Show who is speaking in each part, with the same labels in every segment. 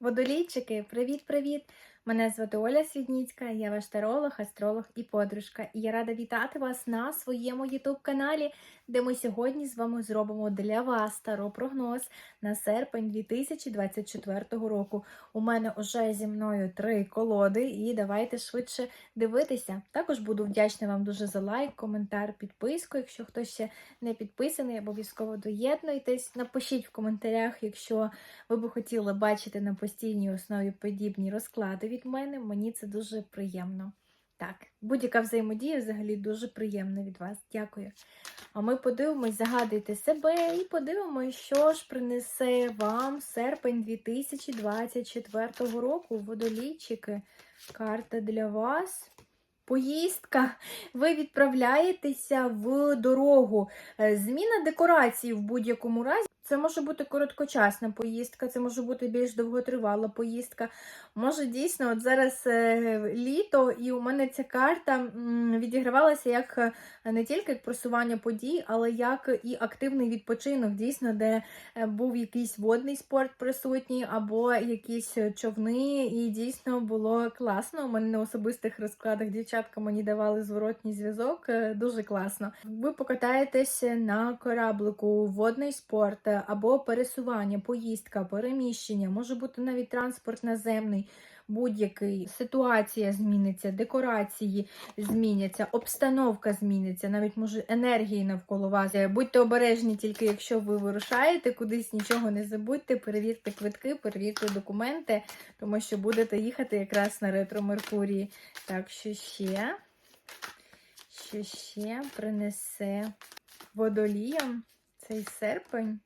Speaker 1: Водолійчики, привіт-привіт! Мене звати Оля Свідніцька, я ваш таролог, астролог і подружка. І я рада вітати вас на своєму ютуб-каналі, де ми сьогодні з вами зробимо для вас таро-прогноз на серпень 2024 року. У мене вже зі мною три колоди, і давайте швидше дивитися. Також буду вдячна вам дуже за лайк, коментар, підписку. Якщо хтось ще не підписаний, обов'язково доєднуйтесь. Напишіть в коментарях, якщо ви би хотіли бачити на постійній основі подібні розклади від мене, мені це дуже приємно. Так, будь-яка взаємодія взагалі дуже приємна від вас. Дякую. А ми подивимось, загадуйте себе і подивимось, що ж принесе вам серпень 2024 року. Водолійчики. Карта для вас. Поїздка. Ви відправляєтеся в дорогу. Е, Зміна декорації в будь-якому разі. Це може бути короткочасна поїздка, це може бути більш довготривала поїздка. Може, дійсно, от зараз е, літо, і у мене ця карта відігравалася як е, не тільки як просування подій, але як і активний відпочинок, дійсно, де е, був якийсь водний спорт присутній, або якісь човни, і дійсно було класно. У мене на особистих розкладах дівчатка мені давали зворотній зв'язок. Дуже класно. Ви покатаєтесь на кораблику, водний спорт або пересування, поїздка, переміщення, може бути навіть транспорт наземний. Будь-який ситуація зміниться, декорації зміняться, обстановка зміниться, навіть може енергії навколо вас. Е, Будьте обережні, тільки якщо ви вирушаєте кудись, нічого не забудьте, перевірте квитки, перевірте документи, тому що будете їхати якраз на ретро Меркурії. Так, що ще? Що ще принесе водоліям цей серпень?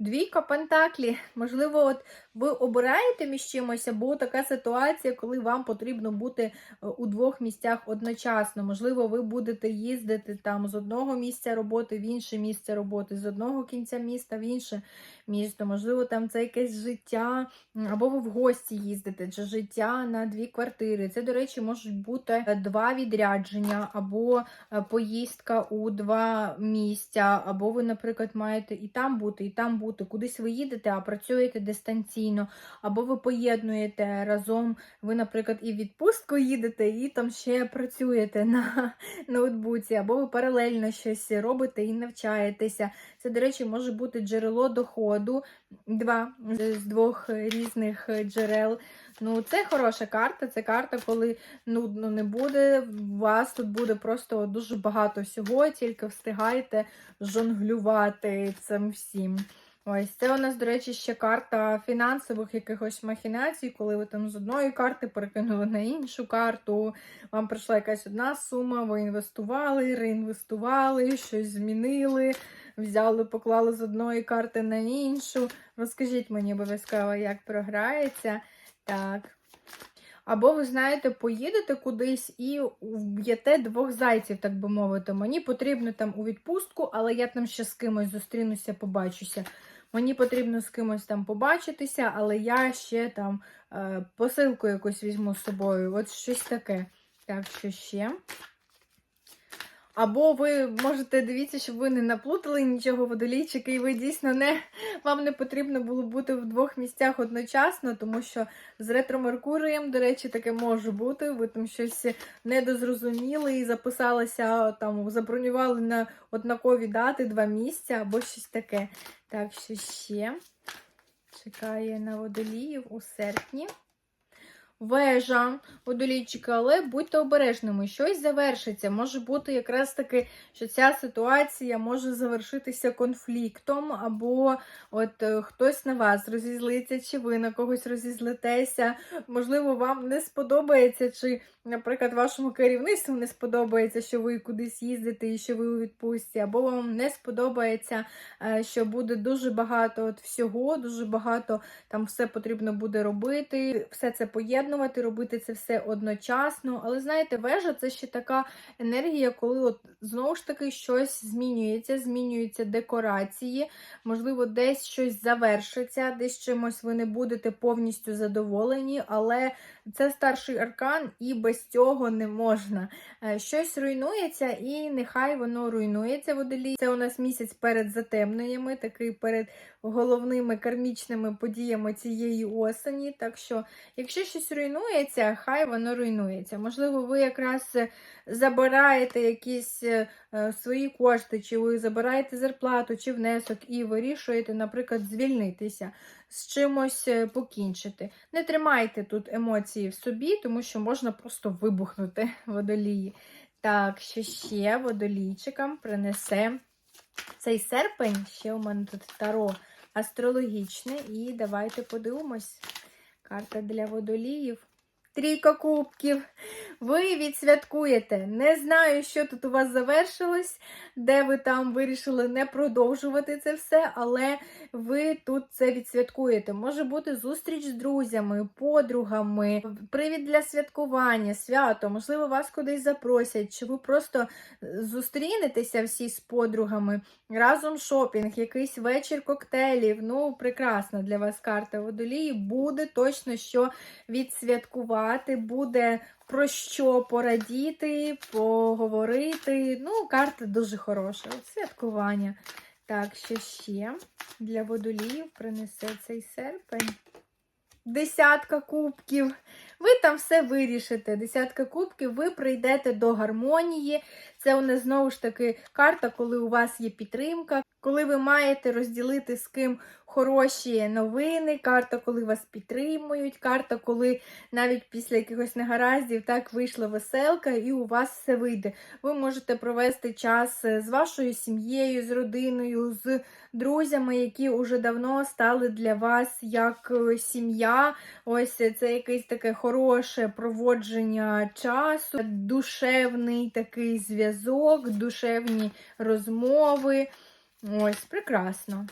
Speaker 1: Двійка пентаклі. Можливо, от ви обираєте між чимось, або така ситуація, коли вам потрібно бути е, у двох місцях одночасно. Можливо, ви будете їздити там з одного місця роботи в інше місце роботи, з одного кінця міста в інше місто. Можливо, там це якесь життя, або ви в гості їздите, чи життя на дві квартири. Це, до речі, можуть бути е, два відрядження, або е, поїздка у два місця, або ви, наприклад, маєте і там бути, і там бути. Кудись ви їдете, а працюєте дистанційно, або ви поєднуєте разом. Ви, наприклад, і в відпустку їдете, і там ще працюєте на ноутбуці, або ви паралельно щось робите і навчаєтеся. Це, до речі, може бути джерело доходу, два з двох різних джерел. Ну, це хороша карта. Це карта, коли нудно не буде. У вас тут буде просто дуже багато всього, тільки встигайте жонглювати цим всім. Ось це у нас, до речі, ще карта фінансових якихось махінацій, коли ви там з одної карти перекинули на іншу карту. Вам прийшла якась одна сума, ви інвестували, реінвестували, щось змінили, взяли, поклали з одної карти на іншу. Розкажіть мені обов'язково, як програється. Так. Або ви знаєте, поїдете кудись і вб'єте двох зайців, так би мовити. Мені потрібно там у відпустку, але я там ще з кимось зустрінуся, побачуся. Мені потрібно з кимось там побачитися, але я ще там е, посилку якусь візьму з собою. От щось таке. Так, що ще? Або ви можете дивіться, щоб ви не наплутали нічого водолійчики, і ви дійсно не вам не потрібно було бути в двох місцях одночасно, тому що з ретро-меркурієм, до речі, таке може бути. Ви там щось недозрозуміли і записалися там, забронювали на однакові дати два місця або щось таке. Так, що ще чекає на водоліїв у серпні. Вежа, водолійчика, але будьте обережними, щось завершиться. Може бути якраз таки, що ця ситуація може завершитися конфліктом, або от е, хтось на вас розізлиться, чи ви на когось розізлитеся. Можливо, вам не сподобається, чи, наприклад, вашому керівництву не сподобається, що ви кудись їздите і що ви у відпустці, або вам не сподобається, е, що буде дуже багато от всього, дуже багато там все потрібно буде робити, все це поєднувати поєднувати, робити це все одночасно. Але знаєте, вежа це ще така енергія, коли от знову ж таки щось змінюється, змінюються декорації, можливо, десь щось завершиться, десь чимось ви не будете повністю задоволені, але це старший аркан, і без цього не можна. Е, Щось руйнується, і нехай воно руйнується водолій. Це у нас місяць перед затемненнями, такий перед головними кармічними подіями цієї осені. Так що, якщо щось руйнується, хай воно руйнується. Можливо, ви якраз е, забираєте якісь е, е, свої кошти, чи ви забираєте зарплату чи внесок і вирішуєте, наприклад, звільнитися, з чимось покінчити. Не тримайте тут емоції в собі, тому що можна просто вибухнути водолії. Так, що ще водолійчикам принесе цей серпень, ще у мене тут таро астрологічне, і давайте подивимось. Карта для водоліїв. Трійка кубків. Ви відсвяткуєте. Не знаю, що тут у вас завершилось, де ви там вирішили не продовжувати це все, але ви тут це відсвяткуєте. Може бути зустріч з друзями, подругами, привід для святкування, свято, можливо, вас кудись запросять, чи ви просто зустрінетеся всі з подругами, разом шопінг, якийсь вечір коктейлів. Ну, прекрасна для вас карта водолії. Буде точно що відсвяткувати, буде про що порадіти, поговорити. Ну, карта дуже хороша. Святкування. Так, що ще для водоліїв принесе цей серпень. Десятка кубків. Ви там все вирішите. Десятка кубків, ви прийдете до гармонії. Це у нас знову ж таки карта, коли у вас є підтримка, коли ви маєте розділити з ким хороші новини, карта, коли вас підтримують, карта, коли навіть після якихось негараздів так вийшла веселка, і у вас все вийде. Ви можете провести час з вашою сім'єю, з родиною, з друзями, які вже давно стали для вас як е, сім'я. Ось це якесь таке хороше проводження часу, душевний такий зв'язок, душевні розмови. Ось, прекрасно.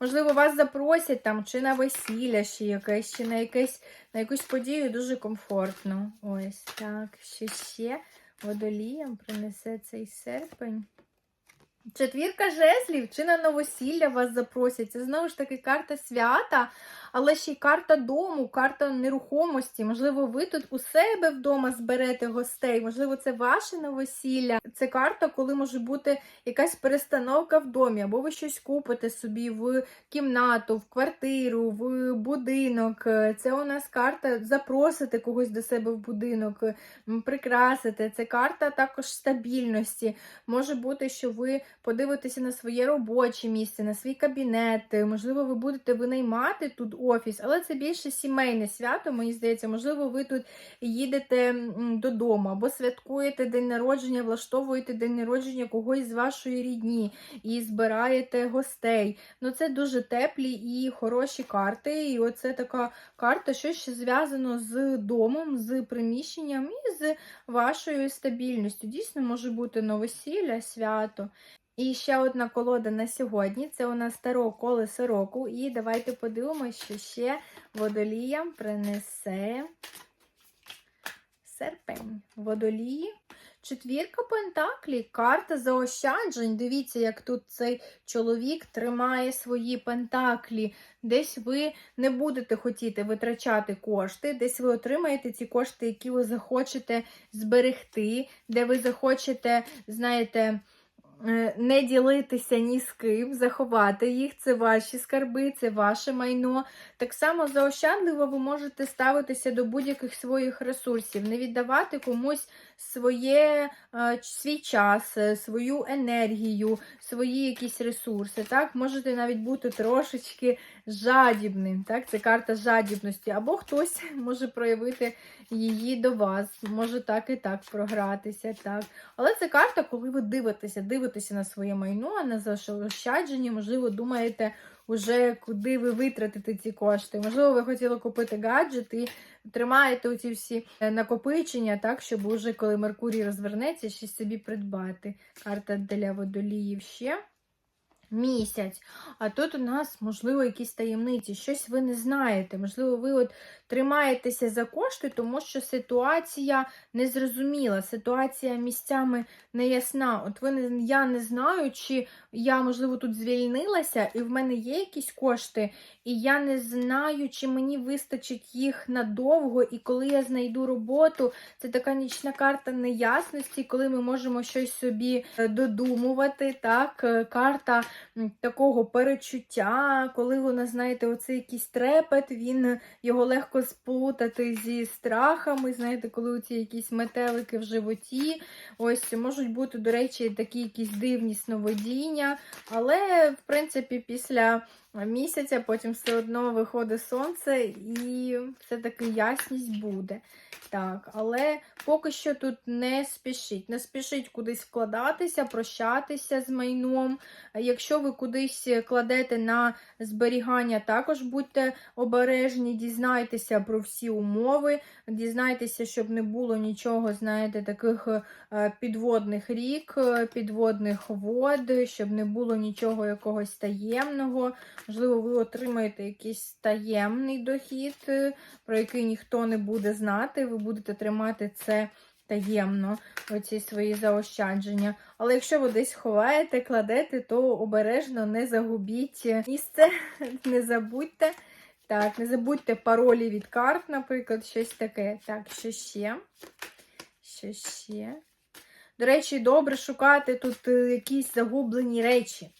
Speaker 1: Можливо, вас запросять там чи на весілля, ще якесь, чи на якесь, на якусь подію дуже комфортно. Ось так. Ще ще водолієм принесе цей серпень. Четвірка жезлів, чи на новосілля вас запросять. Це знову ж таки карта свята, але ще й карта дому, карта нерухомості. Можливо, ви тут у себе вдома зберете гостей, можливо, це ваше новосілля. Це карта, коли може бути якась перестановка в домі, або ви щось купите собі в кімнату, в квартиру, в будинок. Це у нас карта запросити когось до себе в будинок, прикрасити. Це карта також стабільності. Може бути, що ви подивитеся на своє робоче місце, на свій кабінет. Можливо, ви будете винаймати тут офіс, але це більше сімейне свято, мені здається. Можливо, ви тут їдете додому або святкуєте день народження, влаштовуєте день народження когось з вашої рідні і збираєте гостей. Ну, це дуже теплі і хороші карти. І оце така карта, що ще зв'язано з домом, з приміщенням і з вашою стабільністю. Дійсно, може бути новосілля, свято. І ще одна колода на сьогодні. Це у нас таро колесо року. І давайте подивимося, що ще водоліям принесе серпень. Водолії. Четвірка пентаклі, карта заощаджень. Дивіться, як тут цей чоловік тримає свої пентаклі. Десь ви не будете хотіти витрачати кошти, десь ви отримаєте ці кошти, які ви захочете зберегти, де ви захочете, знаєте, не ділитися ні з ким, заховати їх, це ваші скарби, це ваше майно. Так само заощадливо ви можете ставитися до будь-яких своїх ресурсів, не віддавати комусь своє, е, свій час, е, свою енергію, свої якісь ресурси. Так? Можете навіть бути трошечки жадібним. Так? Це карта жадібності. Або хтось може проявити її до вас, може так і так програтися. Так? Але це карта, коли ви дивитеся, дивитеся на своє майно, а на заощадження, можливо, думаєте, уже куди ви витратите ці кошти. Можливо, ви хотіли купити гаджет і тримаєте оці всі е, накопичення, так, щоб уже коли Меркурій розвернеться, щось собі придбати. Карта для водоліїв ще. місяць. А тут у нас, можливо, якісь таємниці, щось ви не знаєте. Можливо, ви от тримаєтеся за кошти, тому що ситуація незрозуміла, ситуація місцями неясна. От ви я не знаю, чи я, можливо, тут звільнилася, і в мене є якісь кошти, і я не знаю, чи мені вистачить їх надовго, і коли я знайду роботу, це така нічна карта неясності, коли ми можемо щось собі е, додумувати. так, е, Карта такого перечуття, коли вона, знаєте, оцей якийсь трепет, він його легко сплутати зі страхами. Знаєте, коли ці якісь метелики в животі, ось можуть бути, до речі, такі якісь дивні сновидіння, але, в принципі, після місяця потім все одно виходить сонце і все-таки ясність буде. Так, але поки що тут не спішіть. Не спішіть кудись вкладатися, прощатися з майном. Якщо ви кудись кладете на зберігання, також будьте обережні, дізнайтеся про всі умови, дізнайтеся, щоб не було нічого, знаєте, таких е, підводних рік, е, підводних вод, щоб не було нічого якогось таємного. Можливо, ви отримаєте якийсь таємний дохід, е, про який ніхто не буде знати. Ви будете тримати це таємно, оці свої заощадження. Але якщо ви десь ховаєте, кладете, то обережно не загубіть місце, не забудьте. Так, не забудьте паролі від карт, наприклад, щось таке. Так, що ще? Що ще? До речі, добре шукати тут е, якісь загублені речі.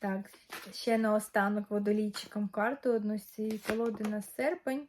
Speaker 1: Так, ще наостанок водолійчиком карту одну з цієї колоди на серпень.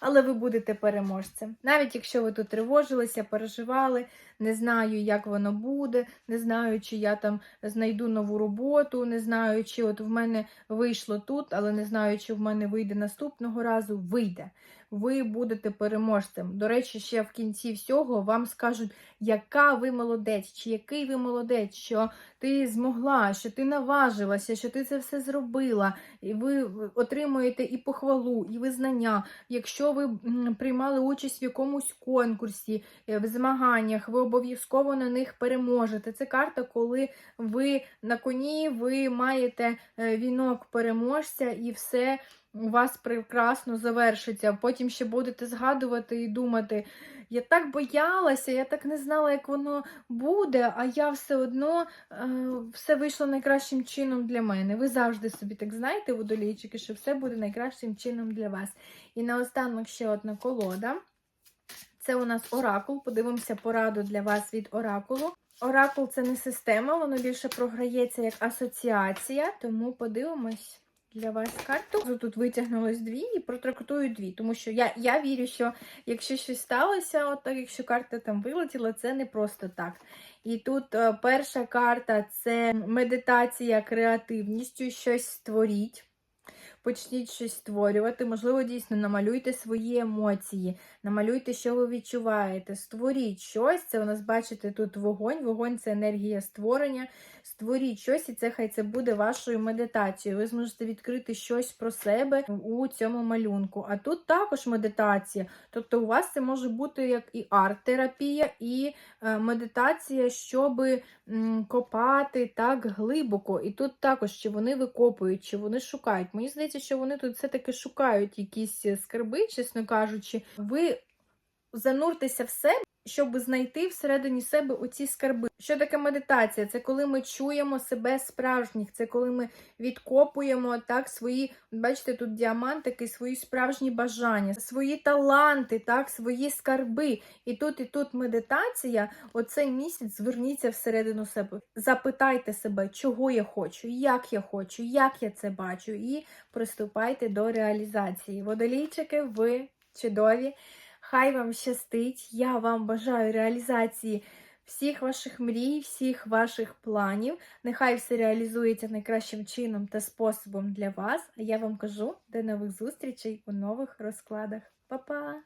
Speaker 1: Але ви будете переможцем. Навіть якщо ви тут тривожилися, переживали, не знаю, як воно буде, не знаю, чи я там знайду нову роботу, не знаю, чи от в мене вийшло тут, але не знаю, чи в мене вийде наступного разу. Вийде. Ви будете переможцем. До речі, ще в кінці всього вам скажуть, яка ви молодець, чи який ви молодець, що ти змогла, що ти наважилася, що ти це все зробила, і ви отримуєте і похвалу, і визнання. Якщо ви приймали участь в якомусь конкурсі, е, в змаганнях, ви обов'язково на них переможете. Це карта, коли ви на коні, ви маєте е, вінок переможця і все. У вас прекрасно завершиться. Потім ще будете згадувати і думати, я так боялася, я так не знала, як воно буде, а я все одно е, все вийшло найкращим чином для мене. Ви завжди собі так знаєте, водолійчики, що все буде найкращим чином для вас. І наостанок ще одна колода. Це у нас оракул. Подивимося пораду для вас від оракулу. Оракул це не система, воно більше програється як асоціація, тому подивимось для вас карту. Тут витягнулось дві і протрактую дві, тому що я я вірю, що якщо щось сталося, от так, якщо карта там вилетіла, це не просто так. І тут е, перша карта це медитація креативністю, щось створіть. Почніть щось створювати, можливо, дійсно намалюйте свої емоції, намалюйте, що ви відчуваєте, створіть щось. Це у нас, бачите, тут вогонь. Вогонь це енергія створення. Створіть щось, і це хай це буде вашою медитацією. Ви зможете відкрити щось про себе у цьому малюнку. А тут також медитація. Тобто, у вас це може бути як і арт-терапія, і е, медитація, щоб копати так глибоко. І тут також, чи вони викопують, чи вони шукають. Мені здається, що вони тут все-таки шукають якісь скарби, чесно кажучи. Ви зануртеся в себе, щоб знайти всередині себе оці скарби. Що таке медитація? Це коли ми чуємо себе справжніх, це коли ми відкопуємо так свої, бачите, тут діамантики, свої справжні бажання, свої таланти, так, свої скарби. І тут, і тут медитація, оцей місяць зверніться всередину себе. Запитайте себе, чого я хочу, як я хочу, як я це бачу, і приступайте до реалізації. Водолійчики, ви чудові. Хай вам щастить! Я вам бажаю реалізації всіх ваших мрій, всіх ваших планів. Нехай все реалізується найкращим чином та способом для вас. А я вам кажу до нових зустрічей у нових розкладах. Па-па!